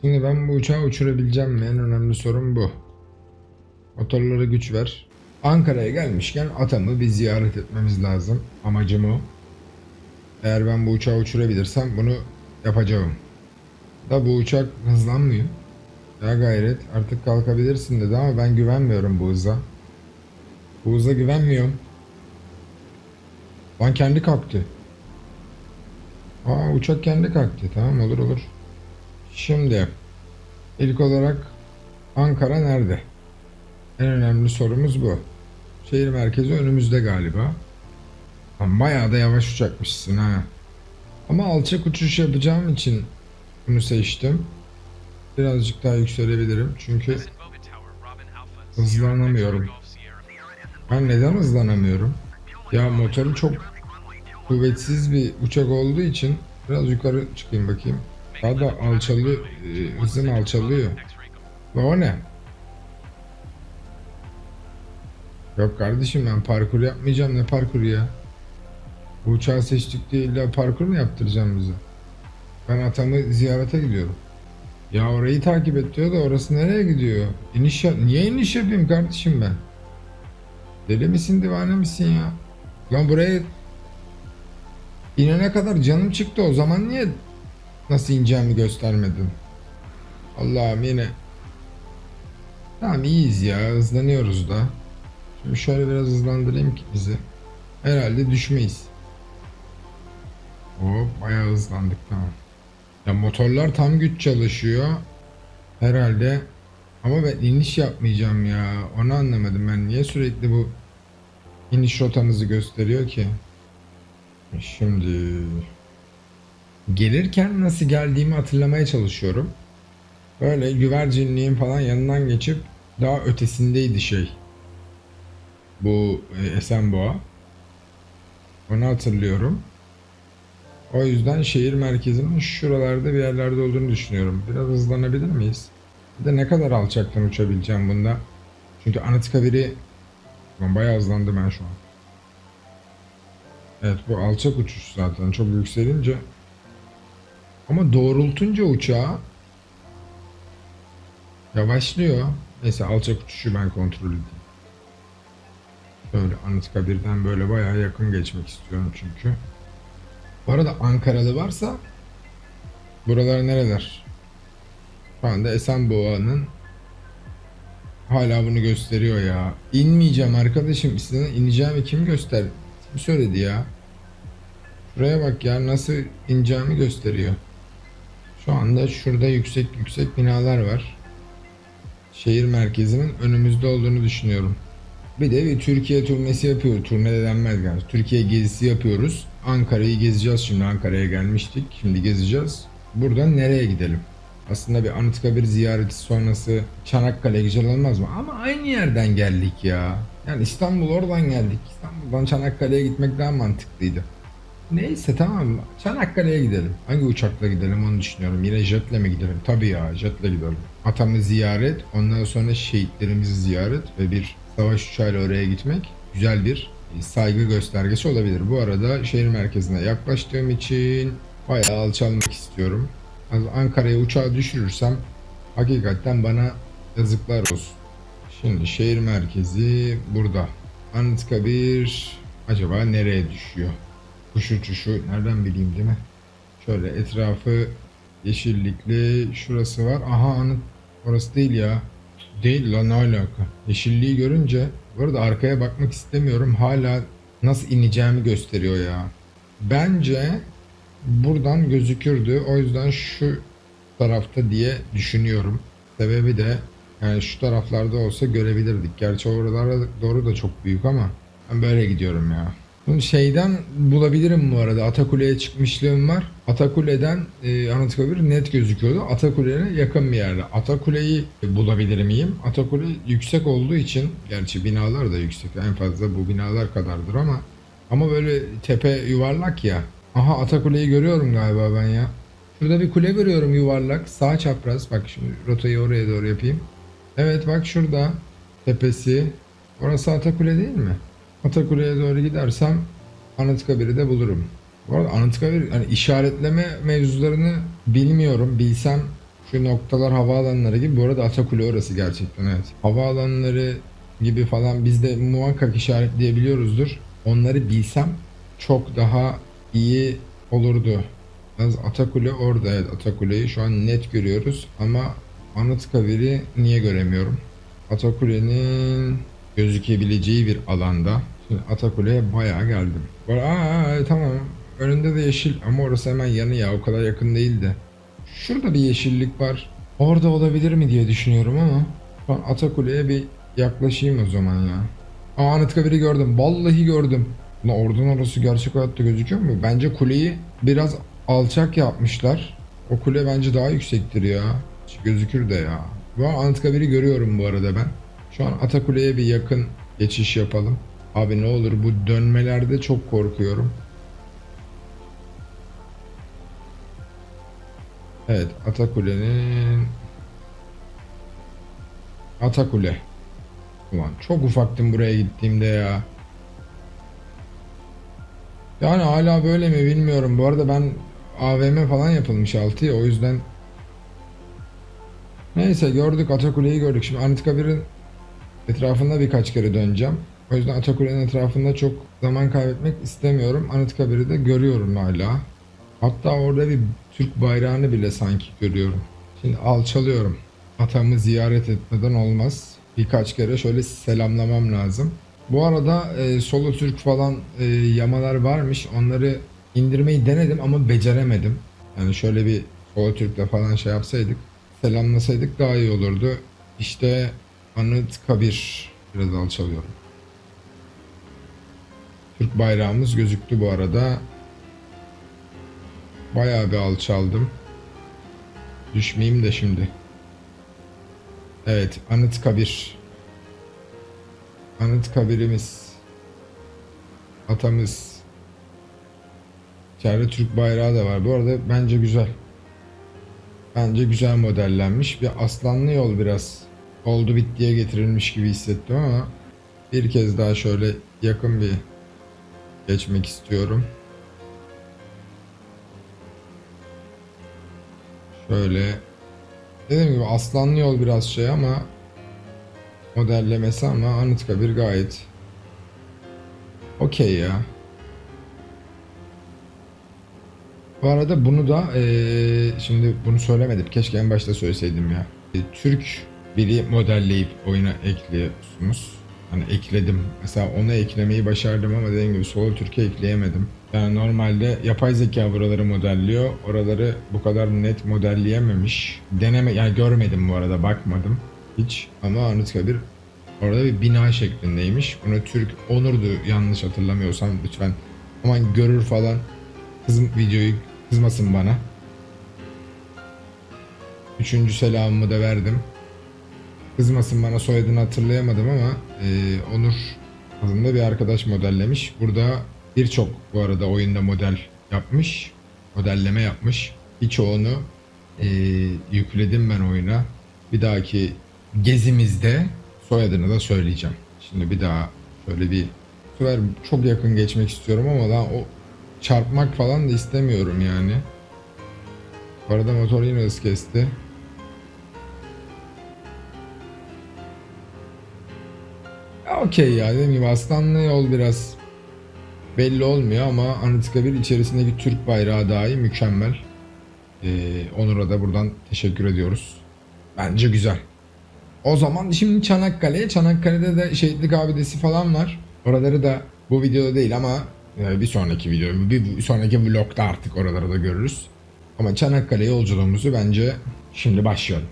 Şimdi ben bu uçağı uçurabileceğim mi? En önemli sorun bu. Motorlara güç ver. Ankara'ya gelmişken atamı bir ziyaret etmemiz lazım. Amacım o. Eğer ben bu uçağı uçurabilirsem bunu yapacağım. Da bu uçak hızlanmıyor. Ya gayret artık kalkabilirsin dedi ama ben güvenmiyorum bu hıza. Bu hıza güvenmiyorum. Lan kendi kalktı. Aa uçak kendi kalktı. Tamam olur olur. Şimdi ilk olarak Ankara nerede? En önemli sorumuz bu. Şehir merkezi önümüzde galiba. Lan bayağı da yavaş uçakmışsın ha. Ama alçak uçuş yapacağım için bunu seçtim. Birazcık daha yükselebilirim çünkü hızlanamıyorum. Ben neden hızlanamıyorum? Ya motoru çok kuvvetsiz bir uçak olduğu için biraz yukarı çıkayım bakayım. Da alçalıyor, e, hızım alçalıyor. Ve o ne? Yok kardeşim ben parkur yapmayacağım ne parkuru ya? Bu uçağı seçtik diye illa parkur mu yaptıracağım bize? Ben atamı ziyarete gidiyorum. Ya orayı takip et diyor da orası nereye gidiyor? İniş yap Niye iniş yapayım kardeşim ben? Deli misin divane misin ya? Lan buraya inene kadar canım çıktı o zaman niye nasıl ineceğimi göstermedin? Allah'ım yine Tamam iyiyiz ya hızlanıyoruz da. Şimdi şöyle biraz hızlandırayım ki bizi. Herhalde düşmeyiz. Hop bayağı hızlandık tamam. Ya motorlar tam güç çalışıyor. Herhalde. Ama ben iniş yapmayacağım ya. Onu anlamadım ben. Niye sürekli bu iniş rotamızı gösteriyor ki? Şimdi gelirken nasıl geldiğimi hatırlamaya çalışıyorum. Böyle güvercinliğin falan yanından geçip daha ötesindeydi şey. Bu e, Esenboğa. Onu hatırlıyorum. O yüzden şehir merkezinin şuralarda bir yerlerde olduğunu düşünüyorum. Biraz hızlanabilir miyiz? Bir de ne kadar alçaktan uçabileceğim bunda. Çünkü Anıtkabir'i Ulan bayağı hızlandım ben şu an. Evet bu alçak uçuş zaten çok yükselince. Ama doğrultunca uçağı yavaşlıyor. Neyse alçak uçuşu ben kontrol edeyim. Böyle Anıtkabir'den böyle bayağı yakın geçmek istiyorum çünkü. Bu arada Ankaralı varsa buralar nereler? Şu anda Esenboğa'nın hala bunu gösteriyor ya. İnmeyeceğim arkadaşım. Size ineceğimi kim göster? Kim söyledi ya? Şuraya bak ya nasıl ineceğimi gösteriyor. Şu anda şurada yüksek yüksek binalar var. Şehir merkezinin önümüzde olduğunu düşünüyorum. Bir de bir Türkiye turnesi yapıyoruz. Turne de denmez yani. Türkiye gezisi yapıyoruz. Ankara'yı gezeceğiz şimdi. Ankara'ya gelmiştik. Şimdi gezeceğiz. Buradan nereye gidelim? Aslında bir Anıtkabir ziyareti sonrası Çanakkale güzel olmaz mı? Ama aynı yerden geldik ya. Yani İstanbul oradan geldik. İstanbul'dan Çanakkale'ye gitmek daha mantıklıydı. Neyse tamam Çanakkale'ye gidelim. Hangi uçakla gidelim onu düşünüyorum. Yine jetle mi gidelim? Tabii ya jetle gidelim. Atamı ziyaret, ondan sonra şehitlerimizi ziyaret ve bir savaş uçağıyla oraya gitmek güzel bir saygı göstergesi olabilir. Bu arada şehir merkezine yaklaştığım için bayağı alçalmak istiyorum. Ankara'ya uçağı düşürürsem hakikaten bana yazıklar olsun. Şimdi şehir merkezi burada. Anıtkabir acaba nereye düşüyor? Kuş uçuşu nereden bileyim değil mi? Şöyle etrafı yeşillikli şurası var. Aha anıt orası değil ya. Değil lan ne alaka? Yeşilliği görünce bu arada arkaya bakmak istemiyorum. Hala nasıl ineceğimi gösteriyor ya. Bence buradan gözükürdü. O yüzden şu tarafta diye düşünüyorum. Sebebi de yani şu taraflarda olsa görebilirdik. Gerçi oralara doğru da çok büyük ama ben böyle gidiyorum ya. Bunu şeyden bulabilirim bu arada. Atakule'ye çıkmışlığım var. Atakule'den e, Anıtkabir net gözüküyordu. Atakule'ye yakın bir yerde. Atakule'yi bulabilir miyim? Atakule yüksek olduğu için gerçi binalar da yüksek. En fazla bu binalar kadardır ama ama böyle tepe yuvarlak ya. Aha Atakule'yi görüyorum galiba ben ya. Şurada bir kule görüyorum yuvarlak. Sağ çapraz. Bak şimdi rotayı oraya doğru yapayım. Evet bak şurada tepesi. Orası Atakule değil mi? Atakule'ye doğru gidersem Anıtkabir'i de bulurum. Bu arada Anıtkabir hani işaretleme mevzularını bilmiyorum. Bilsem Şu noktalar havaalanları gibi. Bu arada Atakule orası gerçekten evet. Havaalanları gibi falan biz de muhakkak işaretleyebiliyoruzdur. Onları bilsem çok daha iyi olurdu. Yalnız Atakule orada evet Atakule'yi şu an net görüyoruz ama Anıtkabir'i niye göremiyorum? Atakule'nin gözükebileceği bir alanda. Şimdi Atakule'ye bayağı geldim. Ara- Aa, tamam önünde de yeşil ama orası hemen yanı ya o kadar yakın değildi. Şurada bir yeşillik var. Orada olabilir mi diye düşünüyorum ama an Atakule'ye bir yaklaşayım o zaman ya. Aa Anıtkabir'i gördüm. Vallahi gördüm. Ulan oradan orası gerçek hayatta gözüküyor mu? Bence kuleyi biraz alçak yapmışlar. O kule bence daha yüksektir ya. Gözükür de ya. Bu an Anıtkabir'i görüyorum bu arada ben. Şu an Atakule'ye bir yakın geçiş yapalım. Abi ne olur bu dönmelerde çok korkuyorum. Evet Atakule'nin Atakule. Ulan çok ufaktım buraya gittiğimde ya. Yani hala böyle mi bilmiyorum. Bu arada ben AVM falan yapılmış altıya o yüzden Neyse gördük Atakule'yi gördük. Şimdi Anıtkabir'in etrafında birkaç kere döneceğim. O yüzden Atakule'nin etrafında çok zaman kaybetmek istemiyorum. Anıtkabir'i de görüyorum hala. Hatta orada bir Türk bayrağını bile sanki görüyorum. Şimdi alçalıyorum. Atamı ziyaret etmeden olmaz. Birkaç kere şöyle selamlamam lazım. Bu arada e, solo Türk falan e, yamalar varmış. Onları indirmeyi denedim ama beceremedim. Yani şöyle bir solo Türk'le falan şey yapsaydık, selamlasaydık daha iyi olurdu. İşte Anıtkabir. Biraz alçalıyorum. Türk bayrağımız gözüktü bu arada. Bayağı bir alçaldım. Düşmeyeyim de şimdi. Evet, Anıtkabir. Anıtkabirimiz. Atamız. İçeride Türk bayrağı da var. Bu arada bence güzel. Bence güzel modellenmiş. Bir aslanlı yol biraz oldu bittiye getirilmiş gibi hissettim ama bir kez daha şöyle yakın bir geçmek istiyorum. Şöyle dediğim gibi aslanlı yol biraz şey ama modellemesi ama Anıtkabir gayet okey ya. Bu arada bunu da eee, şimdi bunu söylemedim. Keşke en başta söyleseydim ya. E, Türk biri modelleyip oyuna ekliyorsunuz. Hani ekledim. Mesela onu eklemeyi başardım ama dediğim gibi solo Türkiye ekleyemedim. Yani normalde yapay zeka buraları modelliyor. Oraları bu kadar net modelleyememiş. Deneme yani görmedim bu arada bakmadım hiç. Ama Anıtkabir orada bir bina şeklindeymiş. Bunu Türk Onur'du yanlış hatırlamıyorsam lütfen. Aman görür falan. Kızım videoyu kızmasın bana. Üçüncü selamımı da verdim. Kızmasın bana soyadını hatırlayamadım ama e, Onur adında bir arkadaş modellemiş. Burada birçok bu arada oyunda model yapmış. Modelleme yapmış. Birçoğunu e, yükledim ben oyuna. Bir dahaki gezimizde soyadını da söyleyeceğim. Şimdi bir daha şöyle bir sefer çok yakın geçmek istiyorum ama daha o çarpmak falan da istemiyorum yani. Bu arada motor yine hız kesti. Okey ya dediğim gibi aslanlı yol biraz belli olmuyor ama Anıtkabir içerisindeki Türk bayrağı dahi mükemmel. Ee, Onur'a da buradan teşekkür ediyoruz. Bence güzel. O zaman şimdi Çanakkale'ye. Çanakkale'de de şehitlik abidesi falan var. Oraları da bu videoda değil ama e, bir sonraki video, bir sonraki vlogda artık oraları da görürüz. Ama Çanakkale yolculuğumuzu bence şimdi başlayalım.